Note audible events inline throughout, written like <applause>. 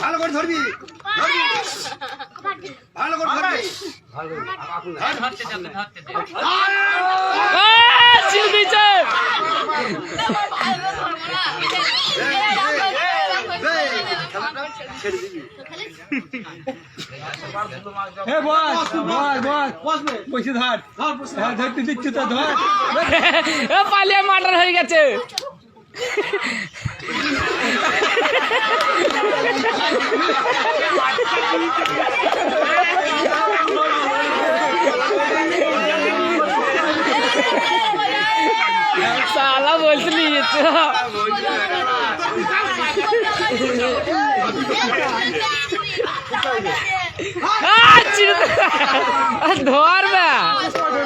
ভালো করে ধরবি। ভালো করে ধরবি। পালিয়ে মার্ডার হয়ে গেছে। সালা বলতে নিয়েছে ধরবে কিরম ধরছে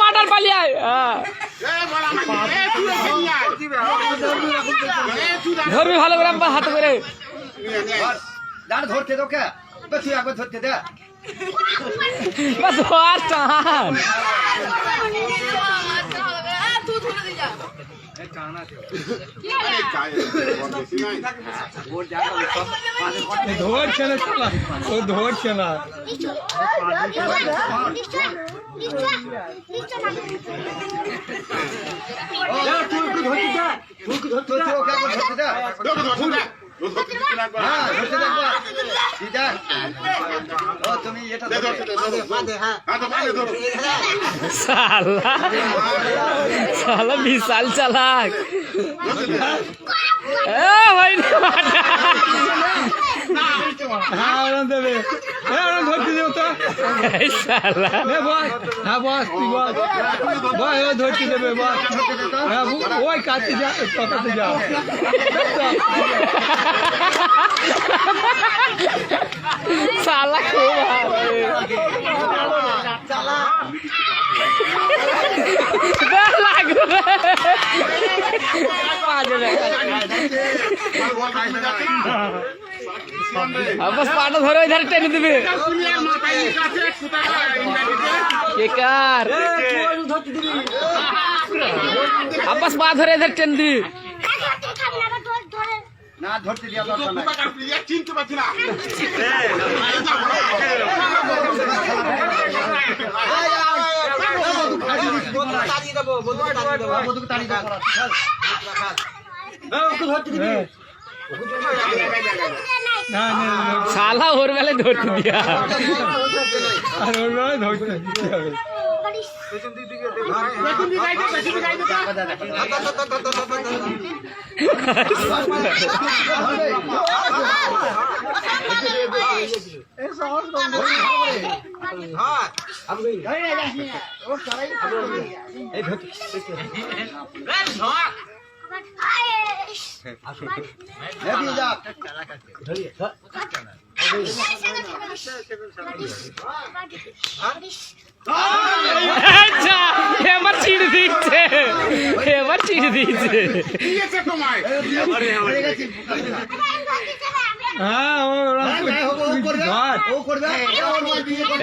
মাটার পালিয়ে আয়। হ্যাঁ। ধরবি ভালো করে হাতে করে। দাঁড় ধরতে তোকে তো তুই একবার ধরতে দে। বা ধর টান ধরছে না ও ধরছে না ধরতে হ্যাঁ তুমি এটা। হ্যাঁ। সালা বিশাল চালাক হ্যাঁ হ্যাঁ ওরম ধরতে দেবে তো এই সালা এ বস হ্যাঁ বস তুই বস বস ও ধরতে দেবে বস হ্যাঁ ও- ওই কাছে যা কথাতে যাও সালা খুব ভালো দে লাগবে মাঝে দেখা বল, বল, বেশি যাচ্ছে না। আব্বাস পাটা ধরে ওই ধারে টেনে দিবে তুমি আর মাথায় নিচে আছে, সুতাটা ইন্দ্রাজিতে। বেকার আব্বাস পা ধরে এদের টেনে দিবি না ধরতে দিয়া দরকার নাই সুতা কাটলি, এ চিনতে পারছি না। বন্ধুকে তাড়ি দাও হ্যাঁ। না না না, শালা ওর বেলায় ধরতে দিয়া। আর ওর বেলায় ধরতে দিতে হবে পেছন <laughs> আচ্ছা এবার ছিঁড়ে দিচ্ছে। এবার ছিঁড়ে দিচ্ছে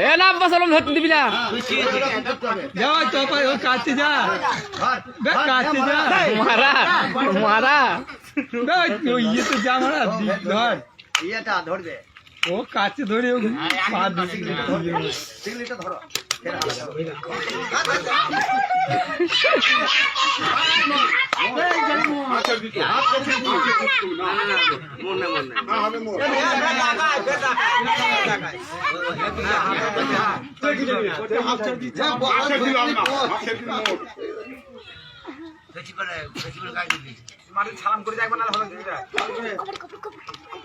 এ না আব্বাস ওরম ধরতে দিবি না যাও চপাই ও কাছে যা কাছে যা মারা মারা ইয়ে তো যা মারা ধর ইয়েটা ধরবে ও কাছে ধরে ও পা ধরো মানে সালাম করে যাইব না হলে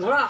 ঘোড়া